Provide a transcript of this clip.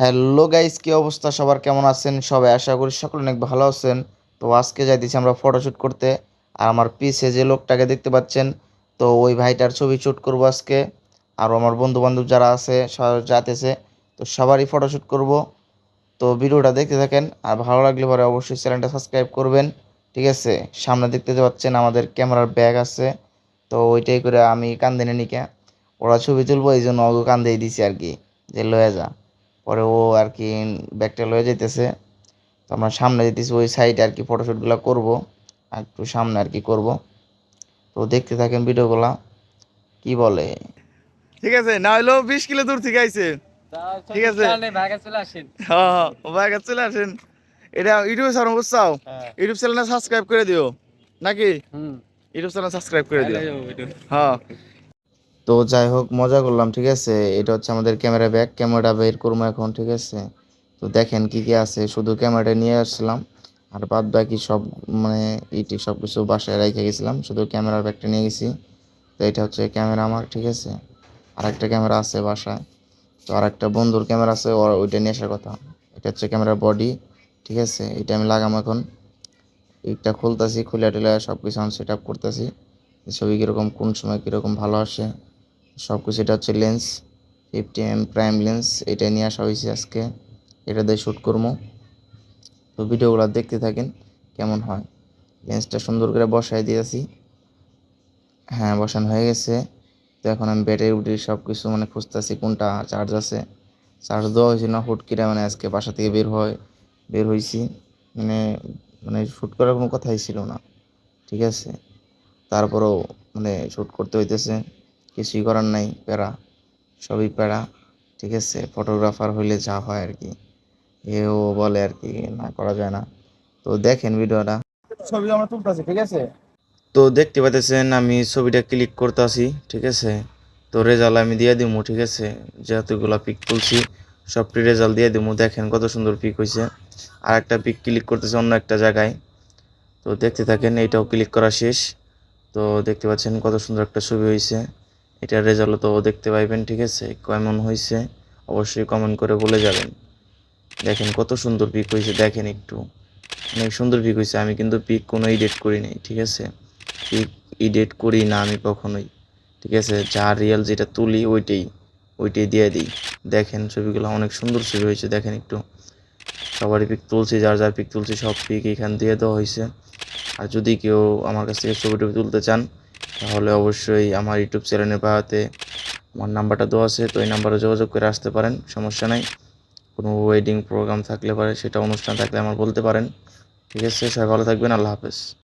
Hello guys, কি অবস্থা? সবার কেমন আছেন? সবাই আশা করি সকলে অনেক ভালো আছেন। তো আজকে যাইতেছি আমরা ফটোশ্যুট করতে। আর আমার পিছে যে লোকটাকে দেখতে পাচ্ছেন, তো ওই ভাইটার ছবি শ্যুট করব আজকে। আর আমার বন্ধু বান্ধব যারা আছে যাতেছে তো সবারই ফটোশ্যুট করব। তো ভিডিওটা দেখতে থাকেন, আর ভালো লাগলে পরে অবশ্যই চ্যানেলটা সাবস্ক্রাইব করবেন। ঠিক আছে? সামনে দেখতে পাচ্ছেন আমাদের ক্যামেরার ব্যাগ আছে। তো ওইটাই করে আমি কান্দিনে নিকে, ওরা ছবি তুলবো এই জন্য ওকে কান্দেই দিছি আর কি, যে লয়ে যা। পরে ও আর কি ব্যাগটা লয়ে যেতেছে তো আমরা সামনে যেতেছি ওই সাইডে আর কি ফটোশ্যুটগুলো করব আর একটু সামনে আর কি করব। তো দেখতে থাকেন ভিডিওগুলা কি বলে? ঠিক আছে না হইলেও বিশ কিলো দূর থেকে আইছে। ঠিক আছে। ভাগে চলে আসেন হ্যাঁ হ্যাঁ কাছে চলে আসেন। এটা ইউটিউবে সার বুঝছাও ইউটিউব চ্যানেলটা সাবস্ক্রাইব করে দিও। নাকি? হুম। ইউটিউব চ্যানেল সাবস্ক্রাইব করে দিও। হ্যাঁ। তো যাই হোক, মজা করলাম, ঠিক আছে? এটা হচ্ছে আমাদের ক্যামেরা ব্যাগ, ক্যামেরাটা বের করব এখন, ঠিক আছে? তো দেখেন কি কি আছে, শুধু ক্যামেরাটা নিয়ে আসছিলাম আর বাদ বাকি সব মানে ইটি সব কিছু বাসায় রেখে গেছিলাম, শুধু ক্যামেরার ব্যাগটা নিয়ে গেছি। তো এটা হচ্ছে ক্যামেরা আমার, ঠিক আছে? আর একটা ক্যামেরা আছে বাসায়, তো আর একটা বন্ধুর ক্যামেরা আছে ওইটা নিয়ে আসার কথা। এটা হচ্ছে ক্যামেরার বডি, ঠিক আছে? এটা আমি লাগাম এখন। এইটা খুলতেছি খুলে টুলে সব কিছু আমি সেট আপ করতেছি ছবি কীরকম, কোন সময় কীরকম ভালো আসে। সব কিছু এটা হচ্ছে lens fifty M prime lens এটা নিয়ে আসা হয়েছে আজকে। এটা দিয়ে শ্যুট করব। তো ভিডিওগুলো দেখতে থাকেন, কেমন হয়। লেন্সটা সুন্দর করে বসাই দিয়েছি। হ্যাঁ বসানো হয়ে গেছে। তো এখন আমি ব্যাটারি উটি সব কিছু মানে খুঁজতেছি কোনটা চার্জ আছে। চার্জ দেওয়া হয়েছিল না, হুট করে মানে আজকে বাসা থেকে বের হয়, বের হয়েছি। মানে মানে শ্যুট করার কোনো কথাই ছিল না। ঠিক আছে? তারপরেও মানে শ্যুট করতে হইতেছে। কিছুই করার নাই প্যারা। সবই প্যারা ঠিক আছে? ফটোগ্রাফার হইলে যা হয় আর কি। এও বলে আর কি না করা যায় না। তো দেখেন ভিডিওটা। ছবি আমরা তুলতেছি ঠিক আছে? তো দেখতে পাইতেছেন আমি ছবিটা ক্লিক করতে করতেছি ঠিক আছে? তো রেজাল্ট আমি দিয়ে দিব ঠিক আছে? যেহেতুগুলো পিক তুলছি সবটি রেজাল্ট দিয়ে দিব দেখেন কত সুন্দর পিক হয়েছে আর একটা পিক ক্লিক করতেছে অন্য একটা জায়গায়। তো দেখতে থাকেন এইটাও ক্লিক করা শেষ। তো দেখতে পাচ্ছেন কত সুন্দর একটা ছবি হয়েছে এটার রেজাল্ট তো দেখতে পাইবেন, ঠিক আছে? কেমন হয়েছে অবশ্যই কমেন্ট করে বলে যাবেন। দেখেন কত সুন্দর পিক হয়েছে দেখেন একটু। অনেক সুন্দর পিক হয়েছে আমি কিন্তু পিক কোনো এডিট করি নাই, ঠিক আছে? পিক এডিট করি না আমি কখনোই, ঠিক আছে? যা রিয়েল যেটা তুলি ওইটাই ওইটাই দিয়ে দিই। দেখেন ছবিগুলো অনেক সুন্দর ছবি হয়েছে দেখেন একটু। সবারই পিক তুলছি, যার যার পিক তুলছি, সব পিক এখান দিয়ে দেওয়া হয়েছে আর যদি কেউ আমার কাছ থেকে ছবি টবি তুলতে চান তাহলে অবশ্যই আমার ইউটিউব চ্যানেলের পাহাতে আমার নাম্বারটা দেওয়া আছে, তো এই নাম্বারে যোগাযোগ করে আসতে পারেন, সমস্যা নাই। কোনো ওয়েডিং প্রোগ্রাম থাকলে পারে, সেটা অনুষ্ঠান থাকলে আমার বলতে পারেন। ঠিক আছে, সবাই ভালো থাকবেন, আল্লাহ হাফেজ।